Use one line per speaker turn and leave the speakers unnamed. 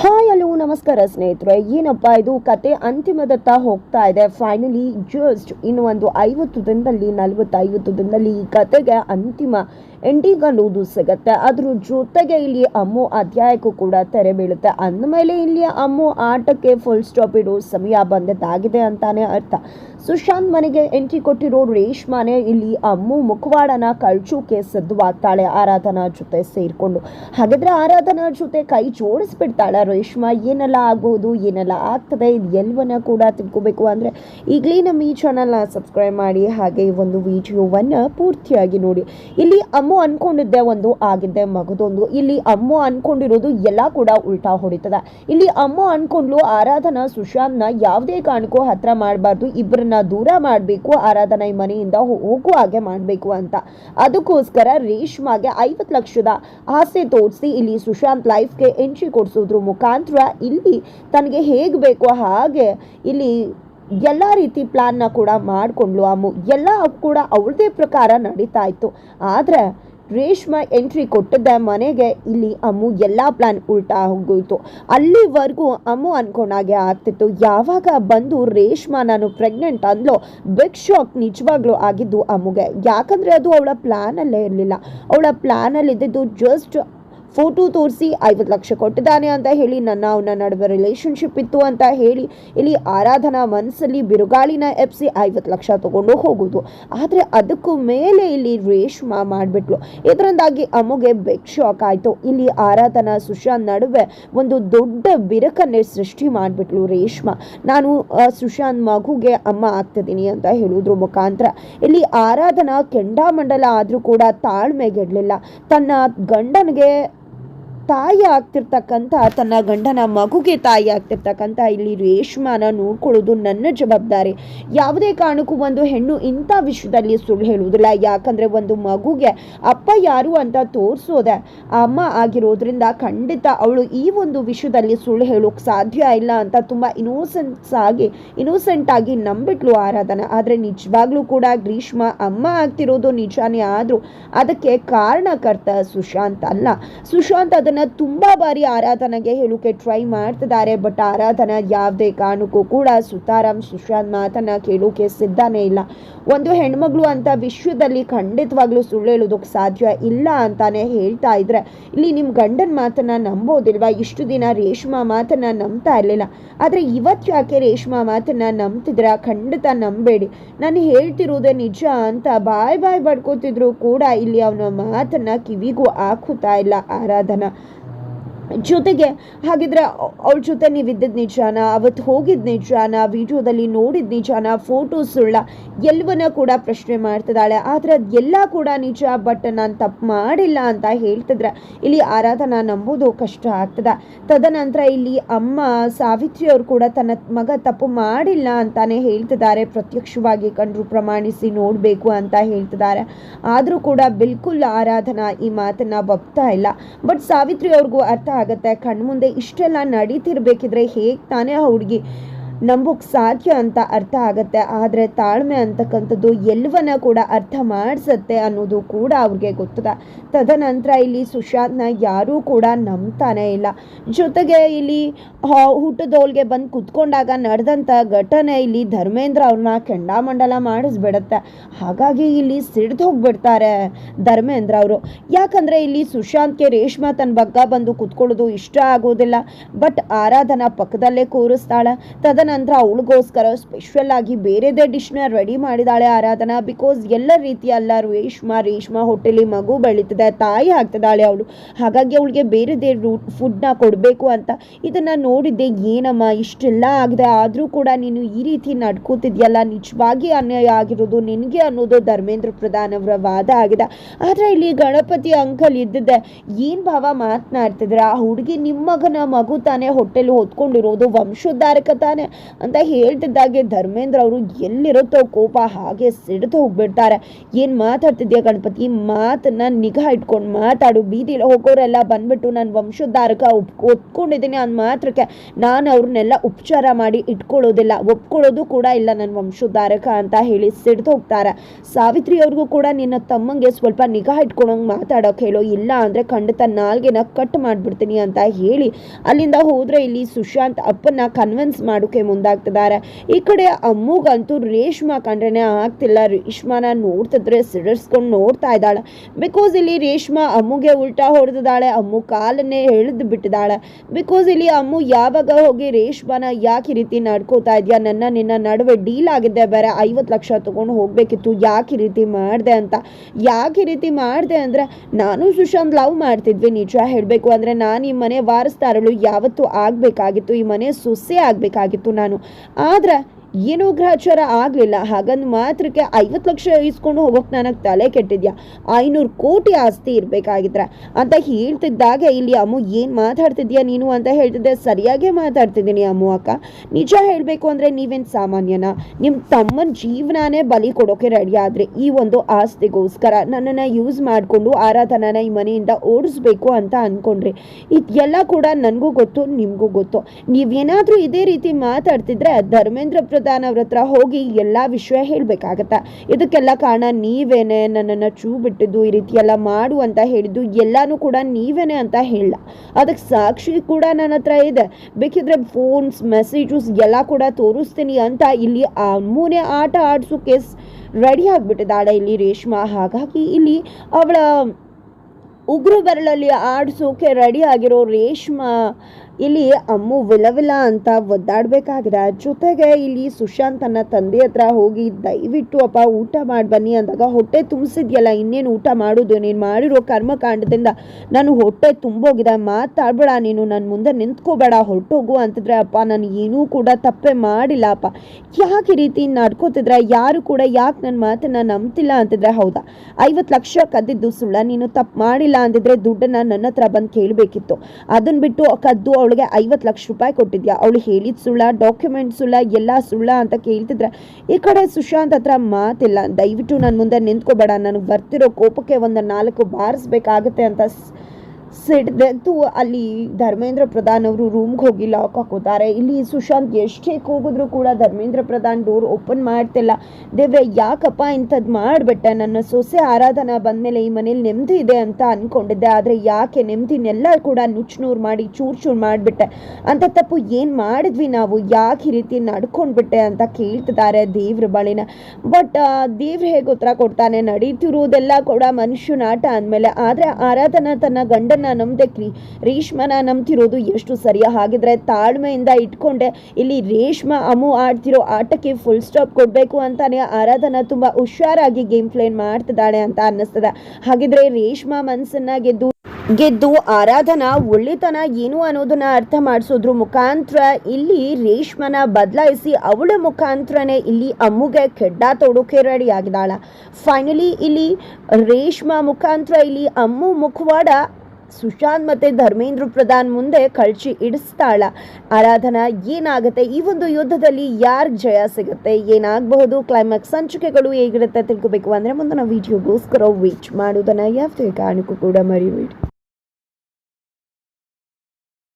Hi, hello, ನಮಸ್ಕಾರ ಸ್ನೇಹಿತರೆ. ಏನಪ್ಪ, ಇದು ಕತೆ ಅಂತಿಮದತ್ತ ಹೋಗ್ತಾ ಇದೆ. ಫೈನಲಿ ಜಸ್ಟ್ ಇನ್ನು ಒಂದು ಐವತ್ತು ದಿನದಲ್ಲಿ, ನಲವತ್ತೈವತ್ತು ದಿನದಲ್ಲಿ ಈ ಕತೆಗೆ ಅಂತಿಮ ಎಂಡಿಂಗ್ ಅನ್ನೋದು ಸಿಗತ್ತೆ. ಅದ್ರ ಜೊತೆಗೆ ಇಲ್ಲಿ ಅಮ್ಮು ಅಧ್ಯಾಯಕ್ಕೂ ಕೂಡ ತೆರೆ ಬೀಳುತ್ತೆ. ಅಂದಮೇಲೆ ಇಲ್ಲಿ ಅಮ್ಮು ಆಟಕ್ಕೆ ಫುಲ್ ಸ್ಟಾಪ್ ಇಡೋ, ಸಮಯ ಬಂದದ್ದಾಗಿದೆ ಅಂತಾನೆ ಅರ್ಥ. ಸುಶಾಂತ್ ಮನೆಗೆ ಎಂಟ್ರಿ ಕೊಟ್ಟಿರೋ ರೇಷ್ಮಾನೆ ಇಲ್ಲಿ ಅಮ್ಮು ಮುಖವಾಡನ ಕಳ್ಚೋಕೆ ಸಿದ್ಧವಾಗ್ತಾಳೆ ಆರಾಧನಾ ಜೊತೆ ಸೇರಿಕೊಂಡು. ಹಾಗಾದ್ರೆ ಆರಾಧನಾ ಜೊತೆ ಕೈ ಜೋಡಿಸ್ಬಿಡ್ತಾಳೆ ರೇಷ್ಮಾ. ಏನೆಲ್ಲ ಆಗ್ಬೋದು, ಏನೆಲ್ಲ ಆಗ್ತದೆ, ಇದು ಎಲ್ಲವನ್ನ ಕೂಡ ತಿಳ್ಕೋಬೇಕು ಅಂದ್ರೆ ಈಗಲೇ ನಮ್ಮ ಈ ಚಾನಲ್ನ ಸಬ್ಸ್ಕ್ರೈಬ್ ಮಾಡಿ, ಹಾಗೆ ಈ ಒಂದು ವಿಡಿಯೋವನ್ನ ಪೂರ್ತಿಯಾಗಿ ನೋಡಿ. ಇಲ್ಲಿ ಅಮ್ಮು ಅನ್ಕೊಂಡಿದ್ದೆ ಒಂದು, ಆಗಿದ್ದೆ ಮಗದೊಂದು. ಇಲ್ಲಿ ಅಮ್ಮ ಅನ್ಕೊಂಡಿರೋದು ಎಲ್ಲ ಕೂಡ ಉಲ್ಟಾ ಹೊಡಿತದ. ಇಲ್ಲಿ ಅಮ್ಮ ಅನ್ಕೊಂಡ್ಲು ಆರಾಧನಾ ಸುಶಾಂತ್ನ ಯಾವುದೇ ಕಾರಣಕ್ಕೂ ಹತ್ರ ಮಾಡಬಾರ್ದು ಇಬ್ಬರನ್ನ ದೂರ ಮಾಡಬೇಕು, ಆರಾಧನಾ ಈ ಮನೆಯಿಂದ ಹೋಗುವ ಹಾಗೆ ಮಾಡಬೇಕು ಅಂತ. ಅದಕ್ಕೋಸ್ಕರ ರೇಷ್ಮಾಗೆ ಐವತ್ತು ಲಕ್ಷದ ಆಸೆ ತೋರಿಸಿ ಇಲ್ಲಿ ಸುಶಾಂತ್ ಲೈಫ್ಗೆ ಎಂಟ್ರಿ ಕೊಡಿಸೋದ್ರ ಮುಖಾಂತರ ಇಲ್ಲಿ ತನಗೆ ಹೇಗೆ ಬೇಕೋ ಹಾಗೆ ಇಲ್ಲಿ ಎಲ್ಲ ರೀತಿ ಪ್ಲಾನ್ನ ಕೂಡ ಮಾಡಿಕೊಂಡ್ಲು ಅಮ್ಮು ಎಲ್ಲ ಕೂಡ ಅವಳದೇ ಪ್ರಕಾರ ನಡೀತಾ ಇತ್ತು. ಆದರೆ ರೇಷ್ಮಾ ಎಂಟ್ರಿ ಕೊಟ್ಟಿದ್ದ ಮನೆಗೆ ಇಲ್ಲಿ ಅಮ್ಮು ಎಲ್ಲ ಪ್ಲಾನ್ ಉಲ್ಟಾ ಹೋಗೋಯ್ತು ಅಲ್ಲಿವರೆಗೂ ಅಮ್ಮು ಅನ್ಕೊಂಡಾಗೆ ಆಗ್ತಿತ್ತು. ಯಾವಾಗ ಬಂದು ರೇಷ್ಮಾ ನಾನು ಪ್ರೆಗ್ನೆಂಟ್ ಅಂದ್ಲೋ ಬಿಗ್ ಶಾಕ್ ನಿಜವಾಗ್ಲೂ ಆಗಿದ್ದು ಅಮ್ಮುಗೆ ಯಾಕಂದರೆ ಅದು ಅವಳ ಪ್ಲಾನಲ್ಲೇ ಇರಲಿಲ್ಲ. ಅವಳ ಪ್ಲಾನಲ್ಲಿ ಇದ್ದಿದ್ದು ಜಸ್ಟ್ ಫೋಟೋ ತೋರಿಸಿ ಐವತ್ತು ಲಕ್ಷ ಕೊಟ್ಟಿದ್ದಾನೆ ಅಂತ ಹೇಳಿ, ನನ್ನ ಅವನ ನಡುವೆ ರಿಲೇಶನ್ಶಿಪ್ ಇತ್ತು ಅಂತ ಹೇಳಿ, ಇಲ್ಲಿ ಆರಾಧನಾ ಮನಸ್ಸಲ್ಲಿ ಬಿರುಗಾಳಿನ ಎಪ್ಸಿ ಐವತ್ತು ಲಕ್ಷ ತಗೊಂಡು ಹೋಗೋದು. ಆದರೆ ಅದಕ್ಕೂ ಮೇಲೆ ಇಲ್ಲಿ ರೇಷ್ಮಾ ಮಾಡಿಬಿಟ್ಲು. ಇದರಿಂದಾಗಿ ಅಮ್ಮಗೆ ಬೆಗ್ ಶಾಕ್ ಆಯಿತು. ಇಲ್ಲಿ ಆರಾಧನಾ ಸುಶಾಂತ್ ನಡುವೆ ಒಂದು ದೊಡ್ಡ ಬಿರುಕನ್ನೇ ಸೃಷ್ಟಿ ಮಾಡಿಬಿಟ್ಲು ರೇಷ್ಮಾ. ನಾನು ಸುಶಾಂತ್ ಮಗುಗೆ ಅಮ್ಮ ಆಗ್ತಿದ್ದೀನಿ ಅಂತ ಹೇಳೋದ್ರ ಮುಖಾಂತರ. ಇಲ್ಲಿ ಆರಾಧನಾ ಕೆಂಡಾಮಂಡಲ ಆದರೂ ಕೂಡ ತಾಳ್ಮೆಗೆಡಲಿಲ್ಲ ತನ್ನ ಗಂಡನಿಗೆ ತಾಯಿ ಆಗ್ತಿರ್ತಕ್ಕಂಥ ತನ್ನ ಗಂಡನ ಮಗುಗೆ ತಾಯಿ ಆಗ್ತಿರ್ತಕ್ಕಂಥ ಇಲ್ಲಿ ರೇಷ್ಮಾನ ನೋಡ್ಕೊಳ್ಳೋದು ನನ್ನ ಜವಾಬ್ದಾರಿ. ಯಾವುದೇ ಕಾರಣಕ್ಕೂ ಒಂದು ಹೆಣ್ಣು ಇಂಥ ವಿಷಯದಲ್ಲಿ ಸುಳ್ಳು ಹೇಳುವುದಿಲ್ಲ. ಯಾಕಂದರೆ ಒಂದು ಮಗುಗೆ ಅಪ್ಪ ಯಾರು ಅಂತ ತೋರಿಸೋದೆ. ಅಮ್ಮ ಆಗಿರೋದ್ರಿಂದ ಖಂಡಿತ ಅವಳು ಈ ಒಂದು ವಿಷಯದಲ್ಲಿ ಸುಳ್ಳು ಹೇಳೋಕೆ ಸಾಧ್ಯ ಇಲ್ಲ ಅಂತ ತುಂಬ ಇನೋಸೆನ್ಸ್ ಆಗಿ ಇನೋಸೆಂಟ್ ಆಗಿ ನಂಬಿಟ್ಲು ಆರಾಧನ. ಆದರೆ ನಿಜವಾಗ್ಲೂ ಕೂಡ ಗ್ರೀಷ್ಮ ಅಮ್ಮ ಆಗ್ತಿರೋದು ನಿಜಾನೇ. ಆದರೂ ಅದಕ್ಕೆ ಕಾರಣಕರ್ತ ಸುಶಾಂತ್ ಅಲ್ಲ. ಸುಶಾಂತ್ ಅದನ್ನ ತುಂಬಾ ಬಾರಿ ಆರಾಧನೆಗೆ ಹೇಳೋಕೆ ಟ್ರೈ ಮಾಡ್ತಿದ್ದಾರೆ ಬಟ್ ಆರಾಧನಾ ಯಾವುದೇ ಕಾರಣಕ್ಕೂ ಕೂಡ ಸುತಾರಾಮ್ ಸುಶಾಂತ್ ಮಾತನ್ನು ಕೇಳೋಕೆ ಸಿದ್ಧನೇ ಇಲ್ಲ. ಒಂದು ಹೆಣ್ಮಗಳು ಅಂತ ವಿಶ್ವದಲ್ಲಿ ಖಂಡಿತವಾಗ್ಲೂ ಸುಳ್ಳು ಹೇಳೋದಕ್ಕೆ ಸಾಧ್ಯ ಇಲ್ಲ ಅಂತಾನೆ ಹೇಳ್ತಾ ಇದ್ರೆ, ಇಲ್ಲಿ ನಿಮ್ಮ ಗಂಡನ ಮಾತನ್ನ ನಂಬೋದಿಲ್ವಾ? ಇಷ್ಟು ದಿನ ರೇಷ್ಮಾ ಮಾತನ್ನು ನಂಬ್ತಾ ಇರಲಿಲ್ಲ. ಆದರೆ ಇವತ್ತು ಯಾಕೆ ರೇಷ್ಮಾ ಮಾತನ್ನು ನಂಬ್ತಿದ್ರ ಖಂಡಿತ ನಂಬೇಡಿ. ನಾನು ಹೇಳ್ತಿರೋದೇ ನಿಜ ಅಂತ ಬಾಯ್ ಬಾಯ್ ಬಡ್ಕೋತಿದ್ರು ಕೂಡ ಇಲ್ಲಿ ಅವನ ಮಾತನ್ನ ಕಿವಿಗೂ ಹಾಕುತ್ತಾ ಇಲ್ಲ ಆರಾಧನಾ. ಜೊತೆಗೆ ಹಾಗಿದ್ರೆ ಅವಳ ಜೊತೆ ನೀವು ಇದ್ದಿದ್ದು ನಿಜಾನ ಅವತ್ತು ಹೋಗಿದ್ದ ನಿಜಾನ, ವಿಡಿಯೋದಲ್ಲಿ ನೋಡಿದ ನಿಜಾನ ಫೋಟೋಸ್ ಸುಳ್ಳ ಎಲ್ಲವನ್ನ ಕೂಡ ಪ್ರಶ್ನೆ ಮಾಡ್ತಿದ್ದಾಳೆ. ಆದರೆ ಅದೆಲ್ಲ ಕೂಡ ನಿಜ ಬಟ್ ನಾನು ತಪ್ಪು ಮಾಡಿಲ್ಲ ಅಂತ ಹೇಳ್ತಿದ್ರೆ ಇಲ್ಲಿ ಆರಾಧನಾ ನಂಬೋದು ಕಷ್ಟ ಆಗ್ತದೆ. ತದನಂತರ ಇಲ್ಲಿ ಅಮ್ಮ ಸಾವಿತ್ರಿ ಅವರು ಕೂಡ ತನ್ನ ಮಗ ತಪ್ಪು ಮಾಡಿಲ್ಲ ಅಂತಾನೆ ಹೇಳ್ತಿದ್ದಾರೆ. ಪ್ರತ್ಯಕ್ಷವಾಗಿ ಕಂಡ್ರು ಪ್ರಮಾಣಿಸಿ ನೋಡಬೇಕು ಅಂತ ಹೇಳ್ತಿದ್ದಾರೆ. ಆದರೂ ಕೂಡ ಬಿಲ್ಕುಲ್ ಆರಾಧನಾ ಈ ಮಾತನ್ನ ಒಪ್ತಾ ಇಲ್ಲ. ಬಟ್ ಸಾವಿತ್ರಿ ಅವ್ರಿಗೂ ಅರ್ಥ ಆಗತ್ತೆ. ಕಣ್ಮುಂದೆ ಇಷ್ಟೆಲ್ಲ ನಡೀತಿರ್ಬೇಕಿದ್ರೆ ಹೇಗೆ ತಾನೇ ಆ ಹುಡುಗಿ ನಂಬೋಕ್ ಸಾಧ್ಯ ಅಂತ ಅರ್ಥ ಆಗುತ್ತೆ, ಆದರೆ ತಾಳ್ಮೆ ಅಂತಕ್ಕಂಥದ್ದು ಎಲ್ಲವನ್ನ ಕೂಡ ಅರ್ಥ ಮಾಡಿಸತ್ತೆ ಅನ್ನೋದು ಕೂಡ ಅವ್ರಿಗೆ ಗೊತ್ತದ. ತದನಂತರ ಇಲ್ಲಿ ಸುಶಾಂತ್ನ ಯಾರೂ ಕೂಡ ನಂಬ್ತಾನೆ ಇಲ್ಲ. ಜೊತೆಗೆ ಇಲ್ಲಿ ಹುಟ್ಟದೋಲ್ಗೆ ಬಂದು ಕುತ್ಕೊಂಡಾಗ ನಡೆದಂಥ ಘಟನೆ ಇಲ್ಲಿ ಧರ್ಮೇಂದ್ರ ಅವ್ರನ್ನ ಕೆಂಡಾಮಂಡಲ ಮಾಡಿಸ್ಬಿಡತ್ತೆ. ಹಾಗಾಗಿ ಇಲ್ಲಿ ಸಿಡ್ದು ಹೋಗ್ಬಿಡ್ತಾರೆ ಧರ್ಮೇಂದ್ರ ಅವರು. ಯಾಕಂದ್ರೆ ಇಲ್ಲಿ ಸುಶಾಂತ್ಗೆ ರೇಷ್ಮಾ ತನ್ನ ಬಗ್ಗ ಬಂದು ಕುತ್ಕೊಳ್ಳೋದು ಇಷ್ಟ ಆಗೋದಿಲ್ಲ. ಬಟ್ ಆರಾಧನಾ ಪಕ್ಕದಲ್ಲೇ ಕೂರಿಸ್ತಾಳೆ. ತದನಂತರ ಅವಳಿಗೋಸ್ಕರ ಸ್ಪೆಷಲ್ ಆಗಿ ಬೇರೆದೇ ಡಿಶ್ನ ರೆಡಿ ಮಾಡಿದಾಳೆ ಆರಾಧನಾ ಬಿಕಾಸ್ ಎಲ್ಲ ರೀತಿಯಲ್ಲ ರೇಷ್ಮಾ ರೇಷ್ಮಾ ಹೊಟ್ಟೆಲಿ ಮಗು ಬೆಳೀತದೆ, ತಾಯಿ ಆಗ್ತಿದ್ದಾಳೆ ಅವಳು. ಹಾಗಾಗಿ ಅವಳಿಗೆ ಬೇರೆದೇ ರೂಟ್ ಫುಡ್ನ ಕೊಡಬೇಕು ಅಂತ ಇದನ್ನ ನೋಡಿದ್ದೆ, ಏನಮ್ಮ ಇಷ್ಟೆಲ್ಲ ಆಗಿದೆ, ಆದರೂ ಕೂಡ ನೀನು ಈ ರೀತಿ ನಡ್ಕೋತಿದ್ಯಲ್ಲ, ನಿಜವಾಗಿ ಅನ್ಯಾಯ ಆಗಿರೋದು ನಿನಗೆ ಅನ್ನೋದು ಧರ್ಮೇಂದ್ರ ಪ್ರಧಾನ್ ಅವರ ವಾದ ಆಗಿದೆ. ಆದರೆ ಇಲ್ಲಿ ಗಣಪತಿ ಅಂಕಲ್ ಇದ್ದಿದ್ದೆ, ಏನು ಭಾವ ಮಾತನಾಡ್ತಿದ್ರೆ? ಆ ಹುಡುಗಿ ನಿಮ್ಮ ಮಗನ ಮಗು ತಾನೇ ಹೊಟ್ಟೆಲಿ ಹೊತ್ಕೊಂಡಿರೋದು, ವಂಶೋದ್ಧಾರಕ ತಾನೇ. ಅಂತ ಹೇಳ್ತಿದ್ದಾಗೆ ಧರ್ಮೇಂದ್ರ ಅವರು ಎಲ್ಲಿರುತ್ತೋ ಕೋಪ ಹಾಗೆ ಸಿಡಿದು ಹೋಗ್ಬಿಡ್ತಾರೆ. ಏನು ಮಾತಾಡ್ತಿದ್ಯಾ ಗಣಪತಿ? ಮಾತನ್ನ ನಿಗಾ ಇಟ್ಕೊಂಡು ಮಾತಾಡು. ಬೀದಿಲಿ ಹೋಗೋರೆಲ್ಲ ಬಂದ್ಬಿಟ್ಟು ನಾನು ವಂಶೋದ್ಧಾರಕ ಒಪ್ ಒಪ್ಕೊಂಡಿದ್ದೀನಿ ಅಂದ ಮಾತ್ರಕ್ಕೆ. ನಾನು ಅವ್ರನ್ನೆಲ್ಲ ಉಪಚಾರ ಮಾಡಿ ಇಟ್ಕೊಳ್ಳೋದಿಲ್ಲ. ಒಪ್ಕೊಳ್ಳೋದು ಕೂಡ ಇಲ್ಲ ನನ್ನ ವಂಶೋದ್ಧಾರಕ ಅಂತ ಹೇಳಿ ಸಿಡ್ದು ಹೋಗ್ತಾರೆ. ಸಾವಿತ್ರಿ ಅವ್ರಿಗೂ ಕೂಡ ನಿನ್ನ ತಮ್ಮಂಗೆ ಸ್ವಲ್ಪ ನಿಗಾ ಇಟ್ಕೊಳಂಗೆ ಮಾತಾಡೋಕೆ ಹೇಳೋ. ಇಲ್ಲ ಅಂದರೆ ಖಂಡಿತ ನಾಲ್ಗೆನ ಕಟ್ ಮಾಡಿಬಿಡ್ತೀನಿ ಅಂತ ಹೇಳಿ ಅಲ್ಲಿಂದ ಹೋದರೆ ಇಲ್ಲಿ ಸುಶಾಂತ್ ಅಪ್ಪನ್ನ ಕನ್ವಿನ್ಸ್ ಮಾಡೋಕೆ ಮುಂದಾಗ್ತಿದ್ದಾರೆ. ಈ ಕಡೆ ಅಮ್ಮಗಂತೂ ರೇಷ್ಮಾ ಕಂಡ್ರೆ ಆಗ್ತಿಲ್ಲ. ರೇಷ್ಮಾನ ನೋಡ್ತಿದ್ರೆ ಸಿಡಿಸ್ಕೊಂಡು ನೋಡ್ತಾ ಇದ್ದಾಳೆ. ಬಿಕಾಸ್ ಇಲ್ಲಿ ರೇಷ್ಮಾ ಅಮ್ಮುಗೆ ಉಲ್ಟಾ ಹೊಡೆದಿದ್ದಾಳೆ. ಅಮ್ಮು ಕಾಲನ್ನೇ ಎಳೆದು ಬಿಟ್ಟಿದ್ದಾಳೆ. ಬಿಕಾಸ್ ಇಲ್ಲಿ ಅಮ್ಮು ಯಾವಾಗ ಹೋಗಿ ರೇಷ್ಮಾನ ಯಾಕೆ ಈ ರೀತಿ ನಡ್ಕೋತಾ ಇದೆಯಾ? ನನ್ನ ನಿನ್ನ ನಡುವೆ ಡೀಲ್ ಆಗಿದ್ದೆ. ಬೇರೆ ಐವತ್ತು ಲಕ್ಷ ತಗೊಂಡು ಹೋಗ್ಬೇಕಿತ್ತು. ಯಾಕೆ ಈ ರೀತಿ ಮಾಡಿದೆ ಅಂತ. ಯಾಕೆ ಈ ರೀತಿ ಮಾಡಿದೆ ಅಂದರೆ ನಾನು ಸುಶಾಂತ್ ಲವ್ ಮಾಡ್ತಿದ್ವಿ. ನಿಜ ಹೇಳಬೇಕು ಅಂದರೆ ನಾನು ಈ ಮನೆ ವಾರಸ್ತಾರಳು. ಯಾವತ್ತು ಆಗಬೇಕಾಗಿತ್ತು. ಈ ಮನೆ ಸೊಸೆ ಆಗಬೇಕಾಗಿತ್ತು. ನಾನು. ಆದರೆ ಏನೋ ಗ್ರಹಚಾರ ಆಗಲಿಲ್ಲ. ಹಾಗಂದು ಮಾತ್ರಕ್ಕೆ ಐವತ್ತು ಲಕ್ಷ ಇಸ್ಕೊಂಡು ಹೋಗೋಕೆ ನನಗೆ ತಲೆ ಕೆಟ್ಟಿದ್ಯಾ? ಐನೂರು ಕೋಟಿ ಆಸ್ತಿ ಇರಬೇಕಾಗಿದ್ರೆ. ಅಂತ ಹೇಳ್ತಿದ್ದಾಗ ಇಲ್ಲಿ ಅಮ್ಮು, ಏನು ಮಾತಾಡ್ತಿದ್ಯಾ ನೀನು? ಅಂತ ಹೇಳ್ತಿದ್ದೆ. ಸರಿಯಾಗೇ ಮಾತಾಡ್ತಿದ್ದೀನಿ ಅಮ್ಮು ಅಕ್ಕ. ನಿಜ ಹೇಳಬೇಕು ಅಂದರೆ ನೀವೇನು ಸಾಮಾನ್ಯನ? ನಿಮ್ಮ ತಮ್ಮನ ಜೀವನಾನೇ ಬಲಿ ಕೊಡೋಕೆ ರೆಡಿ ಆದರೆ ಈ ಒಂದು ಆಸ್ತಿಗೋಸ್ಕರ ನನ್ನನ್ನು ಯೂಸ್ ಮಾಡಿಕೊಂಡು ಆರಾಧನನ ಈ ಮನೆಯಿಂದ ಓಡಿಸ್ಬೇಕು ಅಂತ ಅಂದ್ಕೊಂಡ್ರಿ ಇದೆಲ್ಲ ಕೂಡ ನನಗೂ ಗೊತ್ತು, ನಿಮಗೂ ಗೊತ್ತು. ನೀವೇನಾದರೂ ಇದೇ ರೀತಿ ಮಾತಾಡ್ತಿದ್ರೆ ಧರ್ಮೇಂದ್ರ ಪ್ರಧಾನ್ ಅವ್ರ ಹತ್ರ ಹೋಗಿ ಎಲ್ಲ ವಿಷಯ ಹೇಳಬೇಕಾಗತ್ತೆ. ಇದಕ್ಕೆಲ್ಲ ಕಾರಣ ನೀವೇನೆ ನನ್ನನ್ನು ಚೂ ಬಿಟ್ಟಿದ್ದು ಈ ರೀತಿ ಎಲ್ಲ ಮಾಡು ಅಂತ ಹೇಳಿದ್ದು ಎಲ್ಲಾನು ಕೂಡ ನೀವೇನೆ ಅಂತ ಹೇಳ. ಅದಕ್ಕೆ ಸಾಕ್ಷಿ ಕೂಡ ನನ್ನ ಹತ್ರ ಇದೆ. ಬೇಕಿದ್ರೆ ಫೋನ್ಸ್ ಮೆಸೇಜಸ್ ಎಲ್ಲ ಕೂಡ ತೋರಿಸ್ತೀನಿ ಅಂತ ಇಲ್ಲಿ ಆ ಮೂನೆ ಆಟ ಆಡಿಸೋಕೆ ರೆಡಿ ಆಗಿಬಿಟ್ಟಿದ್ದಾಳೆ ಇಲ್ಲಿ ರೇಷ್ಮಾ. ಹಾಗಾಗಿ ಇಲ್ಲಿ ಅವಳ ಉಗ್ರು ಬೆರಳಲ್ಲಿ ಆಡಿಸೋಕೆ ರೆಡಿ ಆಗಿರೋ ರೇಷ್ಮಾ ಇಲ್ಲಿ ಅಮ್ಮು ವಿಲವಿಲ ಅಂತ ಒದ್ದಾಡ್ಬೇಕಾಗಿದೆ. ಜೊತೆಗೆ ಇಲ್ಲಿ ಸುಶಾಂತ್ ತನ್ನ ತಂದೆ ಹತ್ರ ಹೋಗಿ, ದಯವಿಟ್ಟು ಅಪ್ಪ, ಊಟ ಮಾಡಿ ಬನ್ನಿ ಅಂದಾಗ, ಹೊಟ್ಟೆ ತುಂಬಿಸಿದ್ಯಲ್ಲ, ಇನ್ನೇನು ಊಟ ಮಾಡೋದು? ನೀನು ಮಾಡಿರೋ ಕರ್ಮಕಾಂಡದಿಂದ ನಾನು ಹೊಟ್ಟೆ ತುಂಬೋಗಿದೆ. ಮಾತಾಡ್ಬೇಡ ನೀನು ನನ್ನ ಮುಂದೆ ನಿಂತ್ಕೋಬೇಡ. ಹೊರಟೋಗು ಅಂತಿದ್ರೆ, ಅಪ್ಪ, ನಾನು ಏನೂ ಕೂಡ ತಪ್ಪೆ ಮಾಡಿಲ್ಲ, ಅಪ್ಪ. ಯಾಕೆ ಈ ರೀತಿ ನಡ್ಕೋತಿದ್ರೆ? ಯಾರು ಕೂಡ ಯಾಕೆ ನನ್ನ ಮಾತನ್ನ ನಂಬ್ತಿಲ್ಲ ಅಂತಿದ್ರೆ, ಹೌದಾ? ಐವತ್ತು ಲಕ್ಷ ಕದ್ದಿದ್ದು ಸುಳ್ಳ, ನೀನು ತಪ್ಪು ಮಾಡಿಲ್ಲ ಅಂದಿದ್ರೆ ದುಡ್ಡನ್ನ ನನ್ನ ಹತ್ರ ಬಂದು ಕೇಳಬೇಕಿತ್ತು. ಅದನ್ನು ಬಿಟ್ಟು ಕದ್ದು ಅವಳಿಗೆ ಐವತ್ತು ಲಕ್ಷ ರೂಪಾಯಿ ಕೊಟ್ಟಿದ್ಯಾ. ಅವಳು ಹೇಳಿದ ಸುಳ್ಳ ಡಾಕ್ಯುಮೆಂಟ್ ಸುಳ್ಳ, ಎಲ್ಲ ಸುಳ್ಳ ಅಂತ ಕೇಳ್ತಿದ್ರೆ ಈ ಕಡೆ ಸುಶಾಂತ್ ಹತ್ರ ಮಾತಿಲ್ಲ. ದಯವಿಟ್ಟು ನನ್ನ ಮುಂದೆ ನಿಂತ್ಕೋಬೇಡ. ನನಗೆ ಬರ್ತಿರೋ ಕೋಪಕ್ಕೆ ಒಂದು ನಾಲ್ಕು ಬಾರಿಸ್ಬೇಕಾಗತ್ತೆ ಅಂತ ಸಿಡ್ದೆದ್ದು ಅಲ್ಲಿ ಧರ್ಮೇಂದ್ರ ಪ್ರಧಾನ್ ಅವರು ರೂಮ್ಗೆ ಹೋಗಿ ಲಾಕ್ ಹಾಕೋತಾರೆ. ಇಲ್ಲಿ ಸುಶಾಂತ್ ಎಷ್ಟೇ ಕೂಗಿದ್ರು ಕೂಡ ಧರ್ಮೇಂದ್ರ ಪ್ರಧಾನ್ ಡೋರ್ ಓಪನ್ ಮಾಡ್ತಿಲ್ಲ. ದೇವ್ರೆ, ಯಾಕಪ್ಪ ಇಂಥದ್ದು ಮಾಡಿಬಿಟ್ಟೆ? ನನ್ನ ಸೊಸೆ ಆರಾಧನಾ ಬಂದಮೇಲೆ ಈ ಮನೇಲಿ ನೆಮ್ಮದಿ ಇದೆ ಅಂತ ಅಂದ್ಕೊಂಡಿದ್ದೆ ಆದರೆ ಯಾಕೆ ನೆಮ್ಮದಿನೆಲ್ಲ ಕೂಡ ನುಚ್ಚುನೂರು ಮಾಡಿ ಚೂರು ಚೂರು ಮಾಡಿಬಿಟ್ಟೆ? ಅಂತ ತಪ್ಪು ಏನು ಮಾಡಿದ್ವಿ ನಾವು? ಯಾಕೆ ಈ ರೀತಿ ನಡ್ಕೊಂಡ್ಬಿಟ್ಟೆ ಅಂತ ಕೇಳ್ತಿದ್ದಾರೆ ದೇವ್ರ ಬಳಿನ. ಬಟ್ ದೇವ್ರು ಹೇಗೆ ಉತ್ತರ ಕೊಡ್ತಾನೆ? ನಡೀತಿರುವುದೆಲ್ಲ ಕೂಡ ಮನುಷ್ಯನಾಟ ಅಂದಮೇಲೆ. ಆದರೆ ಆರಾಧನಾ ತನ್ನ ಗಂಡನ ನಂಬದೆ ನಂಬ್ದಕ್ರಿ ರೇಷ್ಮನ ನಂಬ್ತಿರೋದು ಎಷ್ಟು ಸರಿಯ ಹಾಗಿದ್ರೆ ತಾಳ್ಮೆಯಿಂದ ಇಟ್ಕೊಂಡೆ, ಇಲ್ಲಿ ರೇಷ್ಮ ಅಮು ಆಡ್ತಿರೋ ಆಟಕ್ಕೆ ಫುಲ್ ಸ್ಟಾಪ್ ಕೊಡಬೇಕು ಅಂತಾನೆ ಆರಾಧನಾ ತುಂಬಾ ಹುಷಾರಾಗಿ ಗೇಮ್ ಪ್ಲೇನ್ ಮಾಡ್ತಿದ್ದಾಳೆ ಅಂತ ಅನ್ನಿಸ್ತದೆ. ಹಾಗಿದ್ರೆ ರೇಷ್ಮ ಮನಸ್ಸನ್ನ ಗೆದ್ದು ಗೆದ್ದು ಆರಾಧನಾ ಒಳ್ಳೆತನ ಏನು ಅನ್ನೋದನ್ನ ಅರ್ಥ ಮಾಡಿಸೋದ್ರ ಮುಖಾಂತರ ಇಲ್ಲಿ ರೇಷ್ಮನ ಬದಲಾಯಿಸಿ ಅವಳ ಮುಖಾಂತರನೇ ಇಲ್ಲಿ ಅಮ್ಮುಗೆ ಕೆಡ್ಡ ತೊಡೋಕೆ ರೆಡಿ ಆಗಿದ್ದಾಳ. ಫೈನಲಿ ಇಲ್ಲಿ ರೇಷ್ಮಾ ಮುಖಾಂತರ ಇಲ್ಲಿ ಅಮ್ಮು ಮುಖವಾಡ ಸುಶಾಂತ್ ಮತ್ತೆ ಧರ್ಮೇಂದ್ರ ಪ್ರಧಾನ್ ಮುಂದೆ ಕಳ್ಚಿ ಇಡಿಸ್ತಾಳ. ಆರಾಧನಾ, ಏನಾಗುತ್ತೆ? ಈ ಒಂದು ಯುದ್ಧದಲ್ಲಿ ಯಾರ್ ಜಯ ಸಿಗುತ್ತೆ? ಏನಾಗಬಹುದು? ಕ್ಲೈಮ್ಯಾಕ್ಸ್ ಸಂಚಿಕೆಗಳು ಹೇಗಿರುತ್ತೆ ತಿಳ್ಕೊಬೇಕು ಅಂದ್ರೆ ಮುಂದಿನ ವೀಡಿಯೋಗೋಸ್ಕರ ವೇಟ್ ಮಾಡೋದನ್ನ ಯಾವುದೇ ಕಾರಣಕ್ಕೂ ಕೂಡ ಮರಿಬೇಡಿ.